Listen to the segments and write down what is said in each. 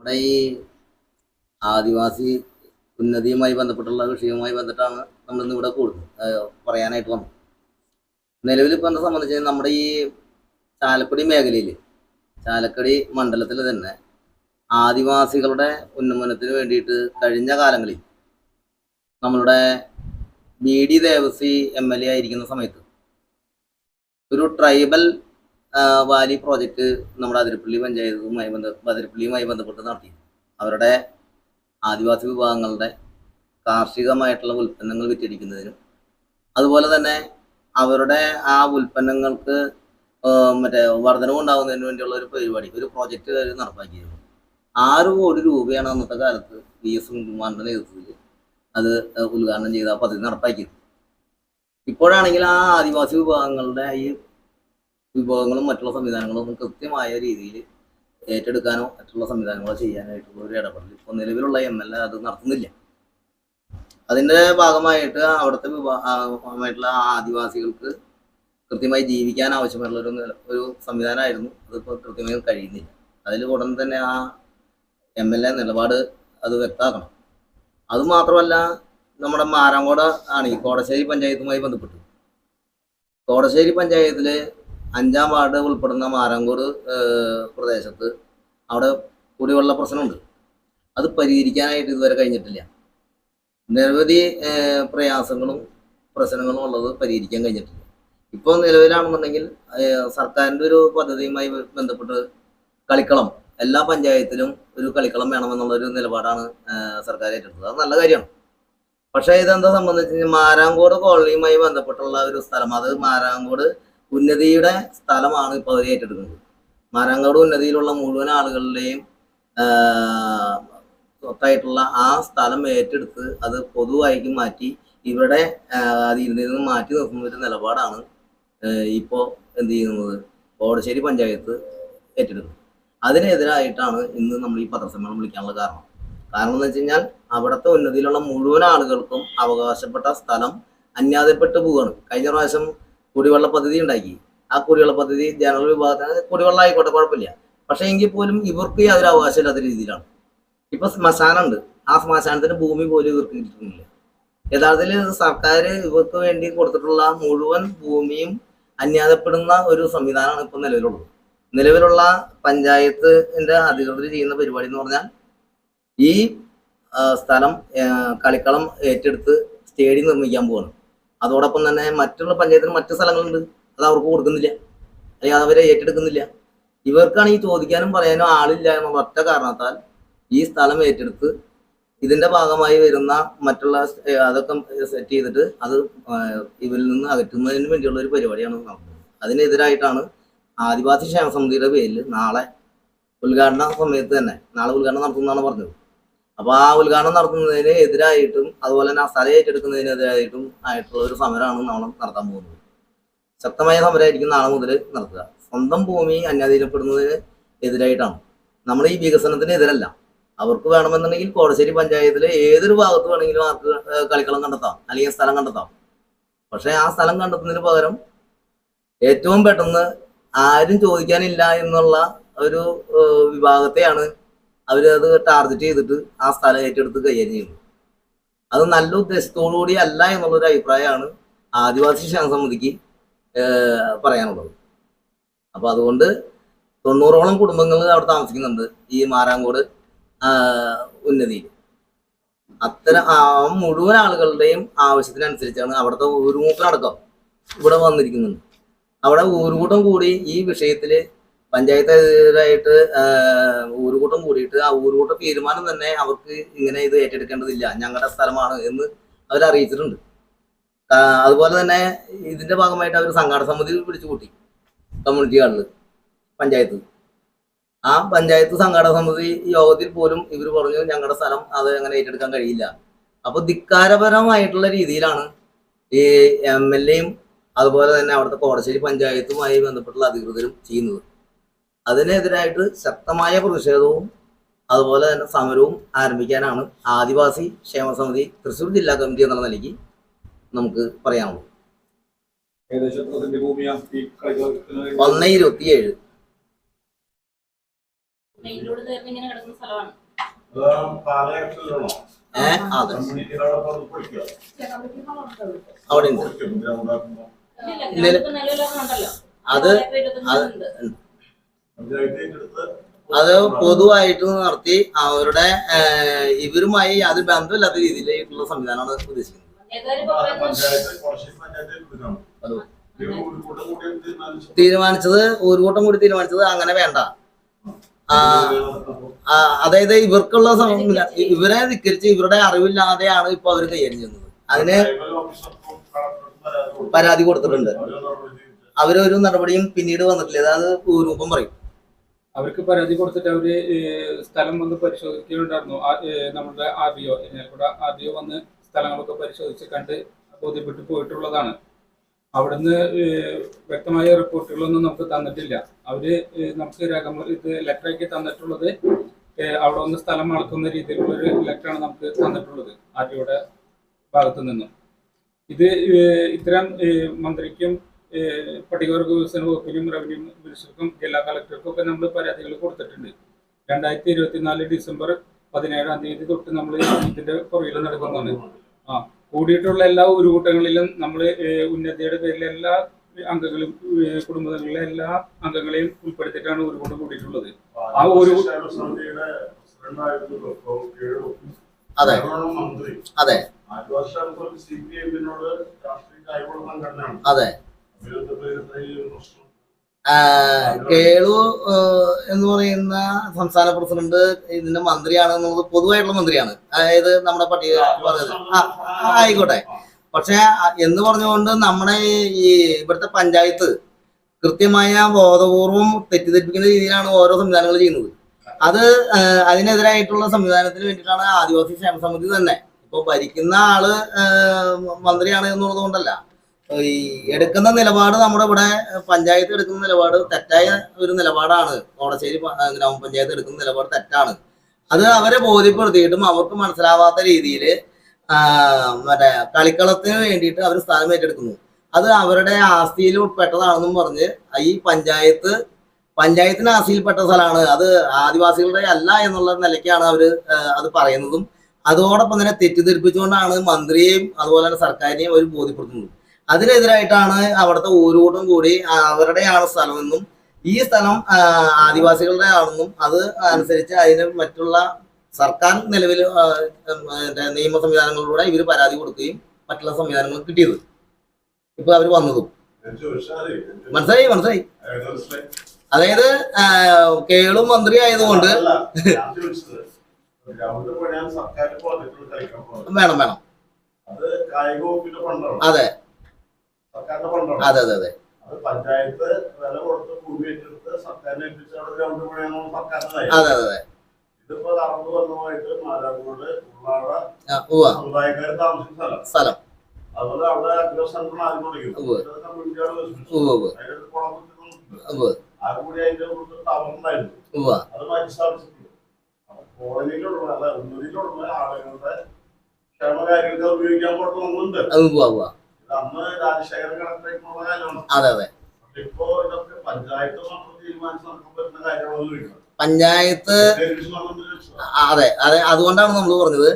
നമ്മുടെ ഈ ആദിവാസി ഉന്നതിയുമായി ബന്ധപ്പെട്ടുള്ള വിഷയവുമായി ബന്ധപ്പെട്ടാണ് നമ്മൾ ഇന്ന് ഇവിടെ കൂടുന്നത്. പറയാനായിട്ട് വന്നത്. നിലവിൽ ഇപ്പം എന്നെ സംബന്ധിച്ച് നമ്മുടെ ഈ ചാലക്കുടി മേഖലയിൽ ചാലക്കുടി മണ്ഡലത്തിൽ തന്നെ ആദിവാസികളുടെ ഉന്നമനത്തിന് വേണ്ടിയിട്ട് കഴിഞ്ഞ കാലങ്ങളിൽ നമ്മളുടെ B D Devasy M L A ആയിരിക്കുന്ന സമയത്ത് ഒരു ട്രൈബൽ വാലി പ്രോജക്റ്റ് നമ്മുടെ അതിരപ്പള്ളി പഞ്ചായത്തുമായി ബന്ധ അതിരപ്പള്ളിയുമായി ബന്ധപ്പെട്ട് നടത്തി. അവരുടെ ആദിവാസി വിഭാഗങ്ങളുടെ കാർഷികമായിട്ടുള്ള ഉൽപ്പന്നങ്ങൾ വിറ്റടിക്കുന്നതിനും അതുപോലെ തന്നെ അവരുടെ ആ ഉൽപ്പന്നങ്ങൾക്ക് മറ്റേ വർധനവ് ഉണ്ടാകുന്നതിന് വേണ്ടിയുള്ള ഒരു പരിപാടി ഒരു പ്രോജക്റ്റ് നടപ്പാക്കിയിരുന്നു. ആറ് കോടി രൂപയാണ് അന്നത്തെ കാലത്ത് വി എസ് സുനിൽകുമാറിന്റെ നേതൃത്വത്തിൽ അത് ഉദ്ഘാടനം ചെയ്ത പദ്ധതി നടപ്പാക്കിയത്. ഇപ്പോഴാണെങ്കിൽ ആ ആദിവാസി വിഭാഗങ്ങളുടെ ഈ വിഭവങ്ങളും മറ്റുള്ള സംവിധാനങ്ങളും ഒന്നും കൃത്യമായ രീതിയിൽ ഏറ്റെടുക്കാനോ മറ്റുള്ള സംവിധാനങ്ങളോ ചെയ്യാനായിട്ടുള്ള ഒരു ഇടപെടൽ. ഇപ്പോൾ നിലവിലുള്ള എം എൽ എ അത് നടത്തുന്നില്ല. അതിന്റെ ഭാഗമായിട്ട് അവിടുത്തെ വിഭാഗമായിട്ടുള്ള ആദിവാസികൾക്ക് കൃത്യമായി ജീവിക്കാൻ ആവശ്യമായിട്ടുള്ള ഒരു ഒരു സംവിധാനമായിരുന്നു. അതിപ്പോൾ കൃത്യമായി കഴിയുന്നില്ല. അതിൽ ഉടൻ തന്നെ ആ എം എൽ എ നിലപാട് അത് വ്യക്തമാക്കണം. അതുമാത്രമല്ല നമ്മുടെ മാരാങ്കോട ആണ് ഈ കോടശ്ശേരി പഞ്ചായത്തുമായി ബന്ധപ്പെട്ടു. കോടശ്ശേരി പഞ്ചായത്തിൽ അഞ്ചാം വാർഡ് ഉൾപ്പെടുന്ന മാരങ്കൂർ പ്രദേശത്ത് അവിടെ കുടിവെള്ള പ്രശ്നമുണ്ട്. അത് പരിഹരിക്കാനായിട്ട് ഇതുവരെ കഴിഞ്ഞിട്ടില്ല. നിരവധി പ്രയാസങ്ങളും പ്രശ്നങ്ങളും ഉള്ളത് പരിഹരിക്കാൻ കഴിഞ്ഞിട്ടില്ല. ഇപ്പോൾ നിലവിലാണെന്നുണ്ടെങ്കിൽ സർക്കാരിന്റെ ഒരു പദ്ധതിയുമായി ബന്ധപ്പെട്ട് കളിക്കളം എല്ലാ പഞ്ചായത്തിലും ഒരു കളിക്കളം വേണമെന്നുള്ളൊരു നിലപാടാണ് സർക്കാർ ഏറ്റെടുത്തത് അത് നല്ല കാര്യമാണ്. പക്ഷേ ഇതെന്താ സംബന്ധിച്ച് മാരാങ്കോട് കോളനിയുമായി ബന്ധപ്പെട്ടുള്ള ഒരു സ്ഥലം അത് മാരാങ്കോട് ഉന്നതിയുടെ സ്ഥലമാണ് ഇപ്പോൾ അവർ ഏറ്റെടുക്കുന്നത്. മരങ്ങളുടെ ഉന്നതിയിലുള്ള മുഴുവൻ ആളുകളുടെയും സ്വത്തായിട്ടുള്ള ആ സ്ഥലം ഏറ്റെടുത്ത് അത് പൊതുവായിക്ക് മാറ്റി ഇവരുടെ അതിൽ നിന്ന് മാറ്റി നിർത്തുന്ന ഒരു നിലപാടാണ് ഇപ്പോൾ എന്ത് ചെയ്യുന്നത്? കോടശ്ശേരി പഞ്ചായത്ത് ഏറ്റെടുക്കുന്നത്. അതിനെതിരായിട്ടാണ് ഇന്ന് നമ്മൾ ഈ പത്രസമ്മേളനം വിളിക്കാനുള്ള കാരണം. കാരണം എന്ന് വെച്ച് കഴിഞ്ഞാൽ അവിടുത്തെ ഉന്നതിയിലുള്ള മുഴുവൻ ആളുകൾക്കും അവകാശപ്പെട്ട സ്ഥലം അന്യാതപ്പെട്ടു പോവുകയാണ്. കഴിഞ്ഞ പ്രാവശ്യം കുടിവെള്ള പദ്ധതി ഉണ്ടാക്കി. ആ കുടിവെള്ള പദ്ധതി ജനറൽ വിഭാഗത്തിന് കുടിവെള്ളം ആയിക്കോട്ടെ കുഴപ്പമില്ല. പക്ഷെ എങ്കിൽ പോലും ഇവർക്ക് യാതൊരു അവകാശമില്ലാത്ത രീതിയിലാണ്. ഇപ്പൊ ശ്മശാനമുണ്ട്. ആ ശ്മശാനത്തിന് ഭൂമി പോലും ഇവർക്ക് കിട്ടുന്നില്ല യഥാർത്ഥത്തിൽ സർക്കാർ ഇവർക്ക് വേണ്ടി കൊടുത്തിട്ടുള്ള മുഴുവൻ ഭൂമിയും അന്യാദപ്പെടുന്ന ഒരു സംവിധാനമാണ് ഇപ്പൊ നിലവിലുള്ളത്. നിലവിലുള്ള പഞ്ചായത്തിന്റെ അധികൃതർ ചെയ്യുന്ന പരിപാടി എന്ന് പറഞ്ഞാൽ ഈ സ്ഥലം കളിക്കളം ഏറ്റെടുത്ത് സ്റ്റേഡിയം നിർമ്മിക്കാൻ പോവാണ്. അതോടൊപ്പം തന്നെ മറ്റുള്ള പഞ്ചായത്തിന് മറ്റു സ്ഥലങ്ങളുണ്ട്. അത് അവർക്ക് കൊടുക്കുന്നില്ല. അല്ലെങ്കിൽ അവരെ ഏറ്റെടുക്കുന്നില്ല. ഇവർക്കാണ് ഈ ചോദിക്കാനും പറയാനും ആളില്ല എന്നുള്ള ഒറ്റ കാരണത്താൽ ഈ സ്ഥലം ഏറ്റെടുത്ത് ഇതിന്റെ ഭാഗമായി വരുന്ന മറ്റുള്ള അതൊക്കെ സെറ്റ് ചെയ്തിട്ട് അത് ഇവരിൽ നിന്ന് അകറ്റുന്നതിന് വേണ്ടിയുള്ള ഒരു പരിപാടിയാണ് നടക്കുന്നത്. അതിനെതിരായിട്ടാണ് ആദിവാസി ക്ഷേമ സമിതിയുടെ പേരിൽ നാളെ ഉദ്ഘാടന സമയത്ത് തന്നെ നാളെ ഉദ്ഘാടനം നടത്തുന്നതാണ് പറഞ്ഞത്. അപ്പൊ ആ ഉദ്ഘാടനം നടത്തുന്നതിന് എതിരായിട്ടും അതുപോലെ തന്നെ ആ സ്ഥലം ഏറ്റെടുക്കുന്നതിനെതിരായിട്ടും ആയിട്ടുള്ള ഒരു സമരമാണ് നമ്മൾ നടത്താൻ പോകുന്നത്. ശക്തമായ സമരമായിരിക്കും നാളെ മുതൽ നടത്തുക. സ്വന്തം ഭൂമി അന്യാധീനപ്പെടുന്നതിന് എതിരായിട്ടാണ്. നമ്മൾ ഈ വികസനത്തിന് എതിരല്ല. അവർക്ക് വേണമെന്നുണ്ടെങ്കിൽ കോടശ്ശേരി പഞ്ചായത്തിലെ ഏതൊരു ഭാഗത്ത് വേണമെങ്കിലും ആർക്ക് കളിക്കളം കണ്ടെത്താം. അല്ലെങ്കിൽ സ്ഥലം കണ്ടെത്താം. പക്ഷെ ആ സ്ഥലം കണ്ടെത്തുന്നതിന് പകരം ഏറ്റവും പെട്ടെന്ന് ആരും ചോദിക്കാനില്ല എന്നുള്ള ഒരു വിഭാഗത്തെയാണ് അവരത് ടാർഗറ്റ് ചെയ്തിട്ട് ആ സ്ഥലം ഏറ്റെടുത്ത് കൈകാര്യം ചെയ്യുന്നു. അത് നല്ല ഉദ്ദേശത്തോടുകൂടി അല്ല എന്നുള്ളൊരു അഭിപ്രായമാണ് ആദിവാസി ക്ഷേമ സമിതിക്ക് പറയാനുള്ളത്. അപ്പോൾ അതുകൊണ്ട് തൊണ്ണൂറോളം കുടുംബങ്ങൾ അവിടെ താമസിക്കുന്നുണ്ട് ഈ ഉന്നതി ഉന്നതിയിൽ അത്തരം ആ മുഴുവൻ ആളുകളുടെയും ആവശ്യത്തിനനുസരിച്ചാണ് അവിടുത്തെ ഊരുമൂപ്പനടക്കം ഇവിടെ വന്നിരിക്കുന്നുണ്ട്. അവിടെ ഒരു ഊരുകൂട്ടം കൂടി ഈ വിഷയത്തിൽ പഞ്ചായത്തിനെതിരായിട്ട് ഊരുകൂട്ടം കൂടിയിട്ട് ആ ഊരുകൂട്ട തീരുമാനം തന്നെ അവർക്ക് ഇങ്ങനെ ഇത് ഏറ്റെടുക്കേണ്ടതില്ല. ഞങ്ങളുടെ സ്ഥലമാണ് എന്ന് അവർ അറിയിച്ചിട്ടുണ്ട്. അതുപോലെ തന്നെ ഇതിന്റെ ഭാഗമായിട്ട് അവർ സംഘാടന സമിതി വിളിച്ചു കൂട്ടി കമ്മ്യൂണിറ്റി ഹാളിൽ പഞ്ചായത്ത്. ആ പഞ്ചായത്ത് സംഘാടക സമിതി യോഗത്തിൽ പോലും ഇവർ പറഞ്ഞു ഞങ്ങളുടെ സ്ഥലം അത് അങ്ങനെ ഏറ്റെടുക്കാൻ കഴിയില്ല. അപ്പൊ ധിക്കാരപരമായിട്ടുള്ള രീതിയിലാണ് ഈ എം എൽ എയും അതുപോലെ തന്നെ അവിടുത്തെ കോടശ്ശേരി പഞ്ചായത്തുമായി ബന്ധപ്പെട്ടുള്ള അധികൃതരും ചെയ്യുന്നത്. അതിനെതിരായിട്ട് ശക്തമായ പ്രതിഷേധവും അതുപോലെ തന്നെ സമരവും ആരംഭിക്കാനാണ് ആദിവാസി ക്ഷേമസമിതി തൃശ്ശൂർ ജില്ലാ കമ്മിറ്റി എന്നുള്ള നിലയ്ക്ക് നമുക്ക് പറയാനുള്ളത്. ഒന്ന് ഇരുപത്തിയേഴ്. ഏഹ് അതെ. അവിടെ ഉണ്ട്. അത് അത് പൊതുവായിട്ട് നടത്തി അവരുടെ ഇവരുമായി യാതൊരു ബന്ധമില്ലാത്ത രീതിയിലേക്കുള്ള സംവിധാനമാണ് ഉദ്ദേശിക്കുന്നത്. തീരുമാനിച്ചത് ഒരു കൂട്ടം കൂടി തീരുമാനിച്ചത് അങ്ങനെ വേണ്ട. അതായത് ഇവർക്കുള്ള ഇവരെ ധിക്കരിച്ച് ഇവരുടെ അറിവില്ലാതെയാണ് ഇപ്പൊ അവർ കൈകാര്യം ചെയ്യുന്നത്. അതിന് പരാതി കൊടുത്തിട്ടുണ്ട്. അവരൊരു നടപടിയും പിന്നീട് വന്നിട്ടില്ല. അത് രൂപം പറയും. അവർക്ക് പരാതി കൊടുത്തിട്ട് അവർ സ്ഥലം വന്ന് പരിശോധിക്കുന്നുണ്ടായിരുന്നു നമ്മുടെ ആർ ഡി ഒ കൂടെ ആർ ഡി ഒ വന്ന് സ്ഥലങ്ങളൊക്കെ പരിശോധിച്ച് കണ്ട് ബോധ്യപ്പെട്ട് പോയിട്ടുള്ളതാണ്. അവിടുന്ന് വ്യക്തമായ റിപ്പോർട്ടുകളൊന്നും നമുക്ക് തന്നിട്ടില്ല. അവർ നമുക്ക് രേഖ ഇത് ലെറ്ററാക്കി തന്നിട്ടുള്ളത് അവിടെ വന്ന് സ്ഥലം അളക്കുന്ന രീതിയിലുള്ള ഒരു ലെറ്ററാണ് നമുക്ക് തന്നിട്ടുള്ളത് ആർ ഡി ഒയുടെ ഭാഗത്തു നിന്നും ഇത് ഇത്തരം മന്ത്രിക്കും പട്ടികവർഗ വികസന വകുപ്പിനും റവന്യൂ മിനിസ്റ്റർക്കും ജില്ലാ കളക്ടർക്കും ഒക്കെ നമ്മൾ പരാതികൾ കൊടുത്തിട്ടുണ്ട്. രണ്ടായിരത്തി ഇരുപത്തിനാല് ഡിസംബർ പതിനേഴാം തീയതി തൊട്ട് നമ്മൾ ഇതിന്റെ പുറകിൽ നടക്കുന്നതാണ്. ആ കൂടിയിട്ടുള്ള എല്ലാ ഉരുകൂട്ടങ്ങളിലും നമ്മൾ ഉന്നതിയുടെ പേരിൽ എല്ലാ അംഗങ്ങളും കുടുംബങ്ങളിലെ എല്ലാ അംഗങ്ങളെയും ഉൾപ്പെടുത്തിയിട്ടാണ് ഉരുകൂട്ടം കൂടിയിട്ടുള്ളത്. ആ ഒരു-. അതെ. അതെ. അതെ. കേളു എന്ന് പറയുന്ന സംസ്ഥാന പ്രസിഡന്റ് ഇതിന്റെ മന്ത്രിയാണ് എന്നുള്ളത് പൊതുവായിട്ടുള്ള മന്ത്രിയാണ്. അതായത് നമ്മുടെ പട്ടിക ആയിക്കോട്ടെ. പക്ഷെ എന്ന് പറഞ്ഞുകൊണ്ട് നമ്മുടെ ഈ ഇവിടുത്തെ പഞ്ചായത്ത് കൃത്യമായ ബോധപൂർവം തെറ്റിദ്ധരിപ്പിക്കുന്ന രീതിയിലാണ് ഓരോ സംവിധാനങ്ങൾ ചെയ്യുന്നത്. അത് അതിനെതിരായിട്ടുള്ള സംവിധാനത്തിന് വേണ്ടിയിട്ടാണ് ആദിവാസി ക്ഷേമ സമിതി തന്നെ. ഇപ്പൊ ഭരിക്കുന്ന ആൾ മന്ത്രിയാണ് എന്നുള്ളത് കൊണ്ടല്ല. ഈ എടുക്കുന്ന നിലപാട് നമ്മുടെ ഇവിടെ പഞ്ചായത്ത് എടുക്കുന്ന നിലപാട് തെറ്റായ ഒരു നിലപാടാണ്. കോടശ്ശേരി ഗ്രാമപഞ്ചായത്ത് എടുക്കുന്ന നിലപാട് തെറ്റാണ്. അത് അവരെ ബോധ്യപ്പെടുത്തിയിട്ടും അവർക്ക് മനസ്സിലാവാത്ത രീതിയിൽ മറ്റേ കളിക്കളത്തിന് വേണ്ടിയിട്ട് അവർ സ്ഥലം ഏറ്റെടുക്കുന്നു. അത് അവരുടെ ആസ്തിയിൽ ഉൾപ്പെട്ടതാണെന്നും പറഞ്ഞ് ഈ പഞ്ചായത്ത് പഞ്ചായത്തിന് ആസ്തിയിൽപ്പെട്ട സ്ഥലമാണ്. അത് ആദിവാസികളുടെ അല്ല എന്നുള്ള നിലയ്ക്കാണ് അവർ അത് പറയുന്നതും. അതോടൊപ്പം തന്നെ തെറ്റിദ്ധരിപ്പിച്ചുകൊണ്ടാണ് മന്ത്രിയെയും അതുപോലെ തന്നെ സർക്കാരിനെയും അവർ ബോധ്യപ്പെടുത്തുന്നത്. അതിനെതിരായിട്ടാണ് അവിടുത്തെ ഊരുകൂട്ടം കൂടി അവരുടെയാണ് സ്ഥലമെന്നും ഈ സ്ഥലം ആദിവാസികളുടെ ആണെന്നും അത് അനുസരിച്ച് അതിന് മറ്റുള്ള സർക്കാർ നിലവിൽ നിയമ സംവിധാനങ്ങളിലൂടെ ഇവർ പരാതി കൊടുക്കുകയും മറ്റുള്ള സംവിധാനങ്ങൾ കിട്ടിയത്. ഇപ്പൊ അവർ വന്നതും. മനസ്സിലായി മനസ്സിലായി. അതായത് കേളും മന്ത്രി ആയതുകൊണ്ട് വേണം വേണം. അതെ. അതെ അതെ അതെ. പഞ്ചായത്ത് വില കൊടുത്ത് ഭൂമി ഏറ്റെടുത്ത് സർക്കാരിനെ ഏൽപ്പിച്ച് അവിടെ ഗ്രൗണ്ട് സർക്കാരിനായി അതെ അതെ അതെ. ഇതിപ്പോ നടന്നു വന്നതായിട്ട് മാലാങ്കോട് ഉള്ളാട ആ, ഉവ്വ. സമുദായക്കാർ താമസിക്കുന്ന സ്ഥലം. സ്ഥലം. അതുപോലെ അവിടെ അഗ്രോ സെന്റർ ആദ്യം തുടങ്ങി. കൂടി അതിന്റെ കൂടുതൽ അത് മാറ്റി സ്ഥാപിച്ചിട്ടുണ്ട്. അപ്പൊ കോളനിയിലുള്ള അല്ല ഉന്നതിയിലുള്ള ആളുകളുടെ ക്ഷേമകാര്യങ്ങൾക്ക് അത് ഉപയോഗിക്കാൻ അതെ അതെ. പഞ്ചായത്ത് അതെ അതെ അതുകൊണ്ടാണ് നമ്മൾ പറഞ്ഞത്.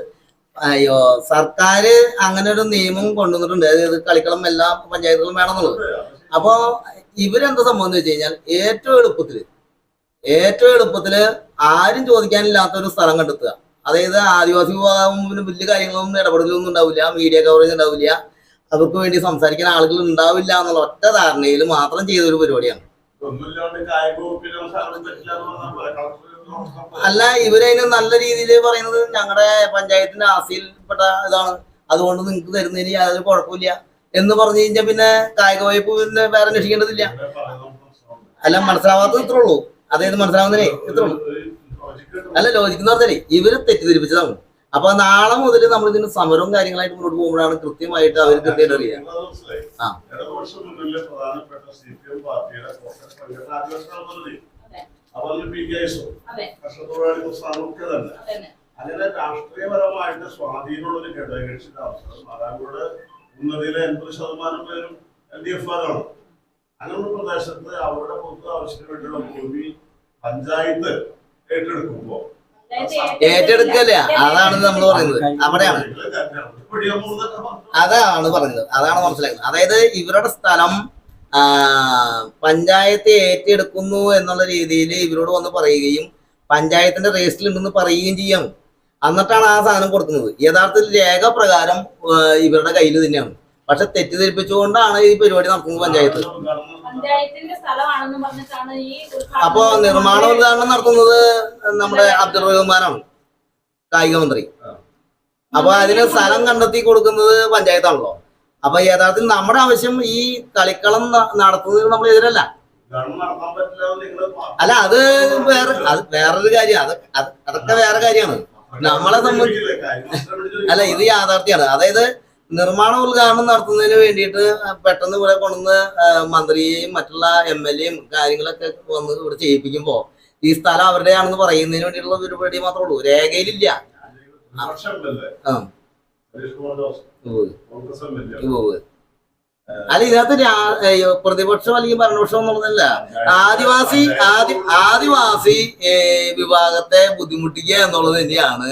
അയ്യോ സർക്കാർ അങ്ങനെ ഒരു നിയമം കൊണ്ടുവന്നിട്ടുണ്ട്. അതായത് കളിക്കളം എല്ലാ പഞ്ചായത്തുകളും വേണമെന്നുള്ളത്. അപ്പോ ഇവരെന്താ സംഭവം എന്ന് വെച്ച് കഴിഞ്ഞാൽ ഏറ്റവും എളുപ്പത്തിൽ ഏറ്റവും എളുപ്പത്തിൽ ആരും ചോദിക്കാനില്ലാത്ത ഒരു സ്ഥലം കണ്ടെത്തുക. അതായത് ആദിവാസി വിഭാഗം വലിയ കാര്യങ്ങളൊന്നും ഇടപെടലൊന്നും ഉണ്ടാവില്ല മീഡിയ കവറേജ് ഉണ്ടാവില്ല. അവർക്ക് വേണ്ടി സംസാരിക്കാൻ ആളുകൾ ഉണ്ടാവില്ല എന്നുള്ള ഒറ്റ ധാരണയിൽ മാത്രം ചെയ്ത ഒരു പരിപാടിയാണ് അല്ല ഇവരതിന് നല്ല രീതിയിൽ പറയുന്നത് ഞങ്ങളുടെ പഞ്ചായത്തിന്റെ ആസിയിൽപ്പെട്ട ഇതാണ്. അതുകൊണ്ട് നിങ്ങൾക്ക് തരുന്നതിന് യാതൊരു കുഴപ്പമില്ല എന്ന് പറഞ്ഞു കഴിഞ്ഞാൽ പിന്നെ കായിക വകുപ്പ് പിന്നെ വേറെ അന്വേഷിക്കേണ്ടതില്ല. അല്ല മനസ്സിലാവാത്തത് ഇത്രേ ഉള്ളൂ. അതായത് മനസ്സിലാവുന്നതേ ഇത്രേ ഉള്ളൂ. അല്ല ലോജിക്ക് എന്ന് പറഞ്ഞാലേ ഇവർ തെറ്റിദ്ധരിപ്പിച്ചതാണ്. അപ്പൊ നാളെ മുതൽ നമ്മൾ ഇതിന് സമരവും കാര്യങ്ങളായിട്ട് മുന്നോട്ട് പോകുമ്പോഴാണ് കൃത്യമായിട്ട് അവർ കൃത്യമായിട്ട് അറിയാം. ആ. അങ്ങനെ രാഷ്ട്രീയപരമായിട്ട് സ്വാധീനമുള്ള ഒരു ഘടകകക്ഷി അവസരം അതായത് ഉന്നതിയിലെ എൺപത് ശതമാനം പേരും എൽ ഡി എഫ് ആണ് അങ്ങനെയുള്ള പ്രദേശത്ത് അവരുടെ പൊതു ആവശ്യത്തിന് വേണ്ടിയുള്ള ഭൂമി പഞ്ചായത്ത് ഏറ്റെടുക്കുമ്പോ ഏറ്റെടുക്കല്ല? അതാണ് നമ്മൾ പറയുന്നത്. അവിടെയാണ്. അതാണ് പറഞ്ഞത്. അതാണ് മനസ്സിലാക്കുന്നത്. അതായത് ഇവരുടെ സ്ഥലം പഞ്ചായത്ത് ഏറ്റെടുക്കുന്നു എന്നുള്ള രീതിയിൽ ഇവരോട് വന്ന് പറയുകയും പഞ്ചായത്തിന്റെ രജിസ്റ്ററിൽ ഉണ്ടെന്ന് പറയുകയും ചെയ്യാം. എന്നിട്ടാണ് ആ സാധനം കൊടുക്കുന്നത്. യഥാർത്ഥത്തിൽ രേഖ പ്രകാരം ഇവരുടെ കയ്യിൽ തന്നെയാണ്. പക്ഷെ തെറ്റിദ്ധരിപ്പിച്ചുകൊണ്ടാണ് ഈ പരിപാടി നടക്കുന്നത് പഞ്ചായത്ത്. അപ്പോ നിർമ്മാണ ഉദ്ഘാടനം നടത്തുന്നത് നമ്മുടെ അബ്ദുൾ റഹ്മാനാണ് കായിക മന്ത്രി. അപ്പൊ അതിന് സ്ഥലം കണ്ടെത്തി കൊടുക്കുന്നത് പഞ്ചായത്താണല്ലോ. അപ്പൊ യഥാർത്ഥത്തിൽ നമ്മുടെ ആവശ്യം ഈ കളിക്കളം നടത്തുന്നതിന് നമ്മൾ എതിരല്ല. അല്ല അത് വേറെ അത് വേറൊരു കാര്യം അത് അത് അതൊക്കെ വേറെ കാര്യമാണ്. നമ്മളെ സംബന്ധിച്ച് അല്ല ഇത് യാഥാർത്ഥ്യമാണ്. അതായത് നിർമ്മാണ ഉദ്ഘാടനം നടത്തുന്നതിന് വേണ്ടിയിട്ട് പെട്ടെന്ന് ഇവിടെ കൊണ്ടുവന്ന് മന്ത്രിയെയും മറ്റുള്ള എം എൽ എയും കാര്യങ്ങളൊക്കെ വന്ന് ഇവിടെ ചെയ്യിപ്പിക്കുമ്പോ ഈ സ്ഥലം അവരുടെയാണെന്ന് പറയുന്നതിന് വേണ്ടിയിട്ടുള്ള പരിപാടി മാത്രമേ ഉള്ളൂ. രേഖയിലില്ല. അല്ല ഇതിനകത്ത് പ്രതിപക്ഷം അല്ലെങ്കിൽ ഭരണപക്ഷം എന്നുള്ളതല്ല. ആദിവാസി ആദി ആദിവാസി വിഭാഗത്തെ ബുദ്ധിമുട്ടിക്കുക എന്നുള്ളത് തന്നെയാണ്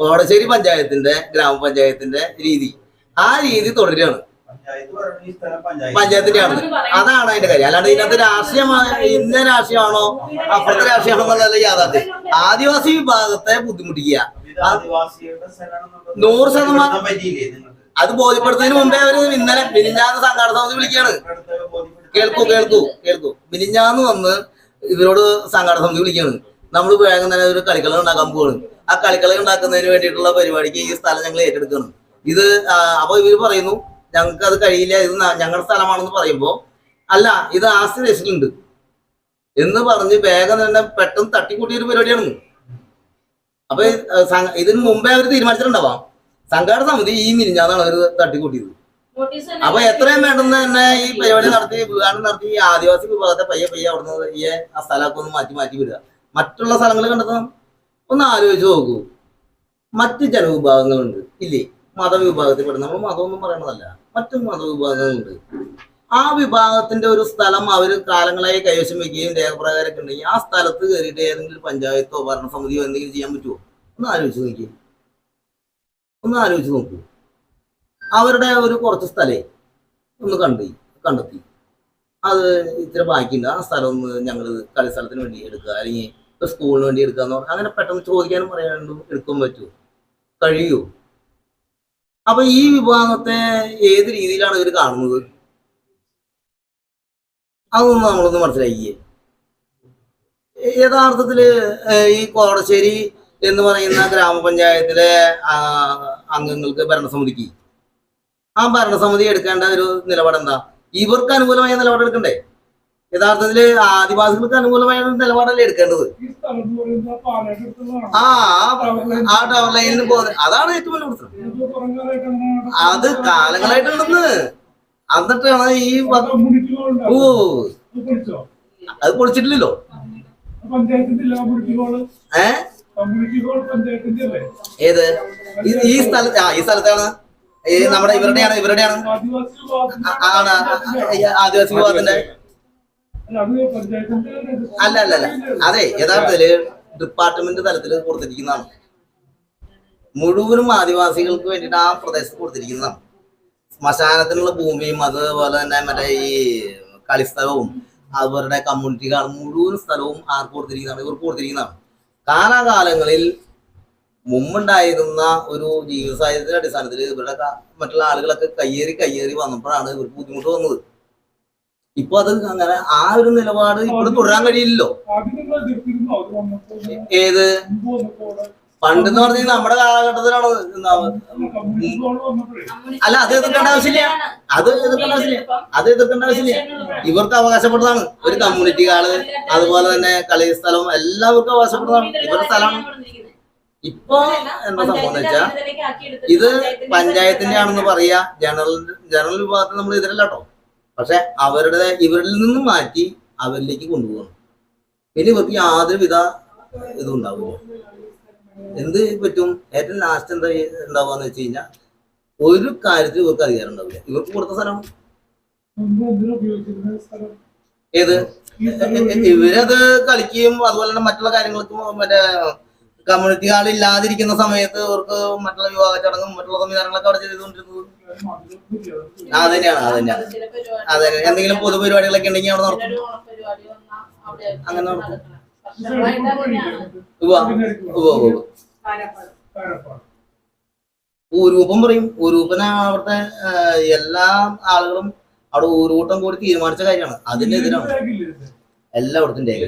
കോടശ്ശേരി പഞ്ചായത്തിന്റെ ഗ്രാമപഞ്ചായത്തിന്റെ രീതി. ആ രീതി തുടരുകയാണ്. പഞ്ചായത്തിന്റെ ആണ് ഈ സ്ഥലം പഞ്ചായത്ത്. പഞ്ചായത്തിന്റെയാണ് അതാണ് അതിന്റെ കാര്യം. അല്ലാണ്ട് ഇതിനകത്ത് രാഷ്ട്രീയമായ ഇന്ന രാഷ്ട്രീയമാണോ? അപ്പുറത്തെ രാഷ്ട്രീയമാണോ എന്നുള്ളതല്ല യാഥാർത്ഥ്യം. ആദിവാസി വിഭാഗത്തെ ബുദ്ധിമുട്ടിക്കുക. നൂറ് ശതമാനം- അത് ബോധ്യപ്പെടുത്തുന്നതിന് മുമ്പേ അവർ ഇന്നലെ മിനിഞ്ഞാന്ന് സംഘാടന സമിതി വിളിക്കുകയാണ്. കേൾക്കൂ കേൾക്കൂ കേൾക്കൂ. മിനിഞ്ഞാന്ന് വന്ന് ഇവരോട് സംഘാടന സമിതി വിളിക്കുകയാണ്. നമ്മൾ വേഗം തന്നെ ഒരു കളിക്കളം ഉണ്ടാക്കാൻ പോവാണ്. ആ കളിക്കളം ഉണ്ടാക്കുന്നതിന് വേണ്ടിയിട്ടുള്ള പരിപാടിക്ക് ഈ സ്ഥലം ഞങ്ങൾ ഏറ്റെടുക്കുകയാണ്. ഇത് അപ്പൊ ഇവർ പറയുന്നു ഞങ്ങൾക്ക് അത് കഴിയില്ല ഇത് ഞങ്ങളുടെ സ്ഥലമാണെന്ന് പറയുമ്പോ അല്ല ഇത് ആസ്തി രജിസ്റ്ററിലുണ്ട് എന്ന് പറഞ്ഞ് വേഗം തന്നെ പെട്ടെന്ന് തട്ടിക്കൂട്ടിയ ഒരു പരിപാടിയാണ്. അപ്പൊ ഇതിന് മുമ്പേ അവർ തീരുമാനിച്ചിട്ടുണ്ടാവാം. സംഘാടന സമിതി ഈ മിനിഞ്ഞാന്നാണ് അവർ തട്ടിക്കൂട്ടിയത്. അപ്പൊ എത്രയും വേണ്ടെന്ന് തന്നെ ഈ പരിപാടി നടത്തി വിവാഹം നടത്തി ഈ ആദിവാസി വിഭാഗത്തെ പയ്യെ പയ്യെ അവിടുന്ന് ഈ ആ സ്ഥലമൊക്കെ ഒന്ന് മാറ്റി മാറ്റി വിടുക. മറ്റുള്ള സ്ഥലങ്ങൾ കണ്ടെത്തണം. ഒന്ന് ആലോചിച്ച് നോക്കൂ. മറ്റ് ജനവിഭാഗങ്ങളുണ്ട്. ഇല്ലേ? മതവിഭാഗത്തിൽപ്പെടുന്ന. നമ്മൾ മതമൊന്നും പറയണതല്ല. മറ്റു മതവിഭാഗങ്ങളുണ്ട്. ആ വിഭാഗത്തിന്റെ ഒരു സ്ഥലം അവർ കാലങ്ങളായി കൈവശം വെക്കുകയും രേഖപ്രകാരമൊക്കെ ഉണ്ടെങ്കിൽ ആ സ്ഥലത്ത് കയറിയിട്ട് ഏതെങ്കിലും പഞ്ചായത്തോ ഭരണസമിതിയോ എന്തെങ്കിലും ചെയ്യാൻ പറ്റുമോ ഒന്ന് ആലോചിച്ച് നോക്കി ഒന്ന് ആലോചിച്ച് നോക്കൂ. അവരുടെ ഒരു കുറച്ച് സ്ഥലേ ഒന്ന് കണ്ടു കണ്ടെത്തി. അത് ഇത്ര ബാക്കിയുണ്ട് ആ സ്ഥലം ഒന്ന് ഞങ്ങൾ കളിസ്ഥലത്തിന് വേണ്ടി എടുക്കുക. അല്ലെങ്കിൽ സ്കൂളിന് വേണ്ടി എടുക്കുക എന്ന് പറഞ്ഞാൽ അങ്ങനെ പെട്ടെന്ന് ചോദിക്കാനും പറയാനും എടുക്കാൻ പറ്റുമോ? കഴിയുമോ? അപ്പൊ ഈ വിഭാഗത്തെ ഏത് രീതിയിലാണ് ഇവർ കാണുന്നത്? അതൊന്നും നമ്മളൊന്ന് മനസ്സിലാക്കിയേ യഥാർത്ഥത്തിൽ ഈ കോടശ്ശേരി എന്ന് പറയുന്ന ഗ്രാമപഞ്ചായത്തിലെ അംഗങ്ങൾക്ക് ഭരണസമിതിക്ക് ആ ഭരണസമിതി എടുക്കേണ്ട ഒരു നിലപാട് എന്താ ഇവർക്ക് അനുകൂലമായ നിലപാട് എടുക്കണ്ടേ യഥാർത്ഥത്തിൽ ആദിവാസികൾക്ക് അനുകൂലമായ നിലപാടല്ലേ എടുക്കേണ്ടത്? ആ ആ- ടവർ ലൈനിൽ പോകുന്നത് അതാണ് ഏറ്റവും വലിയ പ്രശ്നം. അത് കാലങ്ങളായിട്ടുണ്ടെന്ന് എന്നിട്ടാണ് ഈ ഓ അത് പൊളിച്ചിട്ടില്ലല്ലോ. ഏ? ഏത്? ഈ- സ്ഥലത്ത് ആ ഈ സ്ഥലത്താണ്. നമ്മുടെ ഇവരുടെയാണ് ഇവരുടെയാണ്. ആണ്. ആദിവാസി വിഭാഗത്തിന്റെ അല്ല അല്ല അല്ല അതെ യഥാർത്ഥത്തിൽ ഡിപ്പാർട്ട്മെന്റ് തലത്തിൽ കൊടുത്തിരിക്കുന്നതാണ്. മുഴുവനും ആദിവാസികൾക്ക് വേണ്ടിയിട്ട് ആ പ്രദേശത്ത് കൊടുത്തിരിക്കുന്നതാണ്. ശ്മശാനത്തിനുള്ള ഭൂമിയും അതുപോലെ തന്നെ മറ്റേ ഈ കളിസ്ഥലവും അവരുടെ കമ്മ്യൂണിറ്റി കാർഡ് മുഴുവൻ സ്ഥലവും ആർക്ക് കൊടുത്തിരിക്കുന്നതാണ്? ഇവർക്ക് കൊടുത്തിരിക്കുന്നതാണ്. കാലാകാലങ്ങളിൽ മുമ്പുണ്ടായിരുന്ന ഒരു ജീവിത സാഹചര്യത്തിന്റെ അടിസ്ഥാനത്തിൽ ഇവരുടെ മറ്റുള്ള ആളുകളൊക്കെ കയ്യേറി കയ്യേറി വന്നപ്പോഴാണ് ഇവർക്ക് ബുദ്ധിമുട്ട് വന്നത്. ഇപ്പൊ അത് അങ്ങനെ ആ ഒരു നിലപാട് ഇവിടെ തുടരാൻ കഴിയില്ലല്ലോ. ഏത്? പണ്ടെന്ന് പറഞ്ഞാൽ നമ്മുടെ കാലഘട്ടത്തിലാണ് അല്ല അത് എതിർക്കേണ്ട ആവശ്യമില്ല. അത് എതിർക്കേണ്ട ആവശ്യമില്ല. അത് എതിർക്കേണ്ട ആവശ്യമില്ല. ഇവർക്ക് അവകാശപ്പെട്ടതാണ്. ഒരു കമ്മ്യൂണിറ്റി കാൾ അതുപോലെ തന്നെ കളി സ്ഥലം എല്ലാവർക്കും അവകാശപ്പെട്ടതാണ്. ഇവരുടെ സ്ഥലമാണ്. ഇപ്പൊ എന്താ സംഭവം വെച്ചാ ഇത് പഞ്ചായത്തിന്റെ ആണെന്ന് പറയാ ജനറൽ ജനറൽ വിഭാഗത്തിൽ നമ്മൾ കേട്ടോ. പക്ഷെ അവരുടെ ഇവരിൽ നിന്നും മാറ്റി അവരിലേക്ക് കൊണ്ടുപോകണം പിന്നെ ഇവർക്ക് യാതൊരുവിധ ഇതും ഉണ്ടാവില്ല എന്ത് പറ്റും? ഏറ്റവും ലാസ്റ്റ് എന്താ ഉണ്ടാവുക വെച്ച് കഴിഞ്ഞാൽ ഒരു കാര്യത്തിൽ ഇവർക്ക് അധികാരം ഉണ്ടാവില്ല. ഇവർക്ക് കൊടുത്ത സ്ഥലം? ഏത്? ഇവരത് കളിക്കുകയും അതുപോലെ തന്നെ മറ്റുള്ള കാര്യങ്ങൾക്കും മറ്റേ കമ്മ്യൂണിറ്റി ഹാൾ ഇല്ലാതിരിക്കുന്ന സമയത്ത് ഇവർക്ക് മറ്റുള്ള വിവാഹ ചടങ്ങും മറ്റുള്ള സംവിധാനങ്ങളൊക്കെ അവിടെ ചെയ്തുകൊണ്ടിരുന്നത്. അതന്നെയാണ് തന്നെയാണ് അതെ എന്തെങ്കിലും പൊതുപരിപാടികളൊക്കെ ഉണ്ടെങ്കിൽ അവിടെ നടത്തും അങ്ങനെ. ഊരൂപ്പം പറയും. ഊരൂപ്പന അവിടുത്തെ എല്ലാ ആളുകളും അവിടെ ഊരൂട്ടം കൂടി തീരുമാനിച്ച കാര്യമാണ്. അതിനെതിരാണ്. എല്ലായിടത്തും രേഖ